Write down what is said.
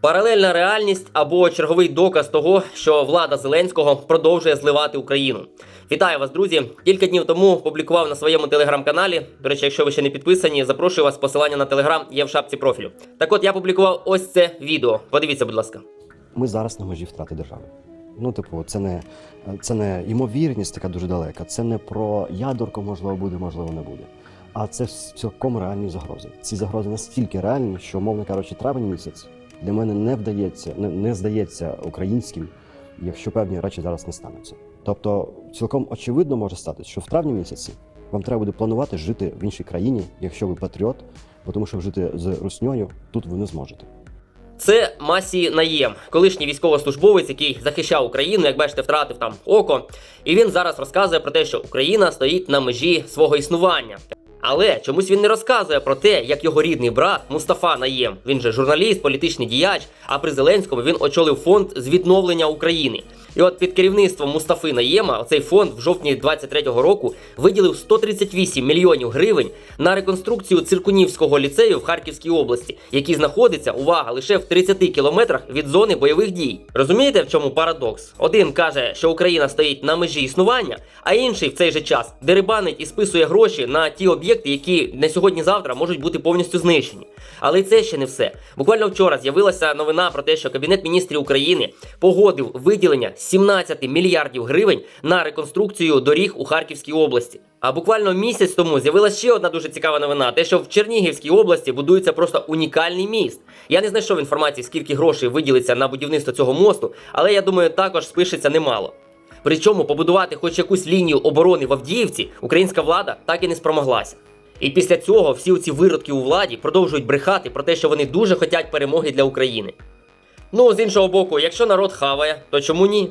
Паралельна реальність або черговий доказ того, що влада Зеленського продовжує зливати Україну. Вітаю вас, друзі! Кілька днів тому публікував на своєму телеграм-каналі. До речі, якщо ви ще не підписані, запрошую вас. Посилання на телеграм є в шапці профілю. Так от я публікував ось це відео. Подивіться, будь ласка. Ми зараз на межі втрати держави. Ну, типу, це не, це не ймовірність така дуже далека. Це не про ядерку, можливо, буде, можливо, не буде. А це цілком реальні загрози. Ці загрози настільки реальні, що, мовно кажучи, травень місяць для мене не вдається, не, не здається українським, якщо певні речі зараз не стануться. Тобто, цілком очевидно може статися, що в травні місяці вам треба буде планувати жити в іншій країні, якщо ви патріот, тому що жити з русньою тут ви не зможете. Це Масі Наєм, колишній військовослужбовець, який захищав Україну, як бачите, втратив там око. І він зараз розказує про те, що Україна стоїть на межі свого існування. Але чомусь він не розказує про те, як його рідний брат Мустафа Наєм, він же журналіст, політичний діяч. А при Зеленському він очолив фонд з відновлення України. І от під керівництвом Мустафи Наєма цей фонд в жовтні 23-го року виділив 138 мільйонів гривень на реконструкцію циркунівського ліцею в Харківській області, який знаходиться, увага, лише в 30 кілометрах від зони бойових дій. Розумієте, в чому парадокс? Один каже, що Україна стоїть на межі існування, а інший в цей же час дерибанить і списує гроші на ті об'єкти, які на сьогодні-завтра можуть бути повністю знищені. Але це ще не все. Буквально вчора з'явилася новина про те, що Кабінет міністрів України погодив виділення 17 мільярдів гривень на реконструкцію доріг у Харківській області. А буквально місяць тому з'явилася ще одна дуже цікава новина: те, що в Чернігівській області будується просто унікальний міст. Я не знайшов інформації, скільки грошей виділиться на будівництво цього мосту, але я думаю, також спишеться немало. Причому побудувати хоч якусь лінію оборони в Авдіївці українська влада так і не спромоглася. І після цього всі ці виродки у владі продовжують брехати про те, що вони дуже хочуть перемоги для України. Ну, з іншого боку, якщо народ хаває, то чому ні?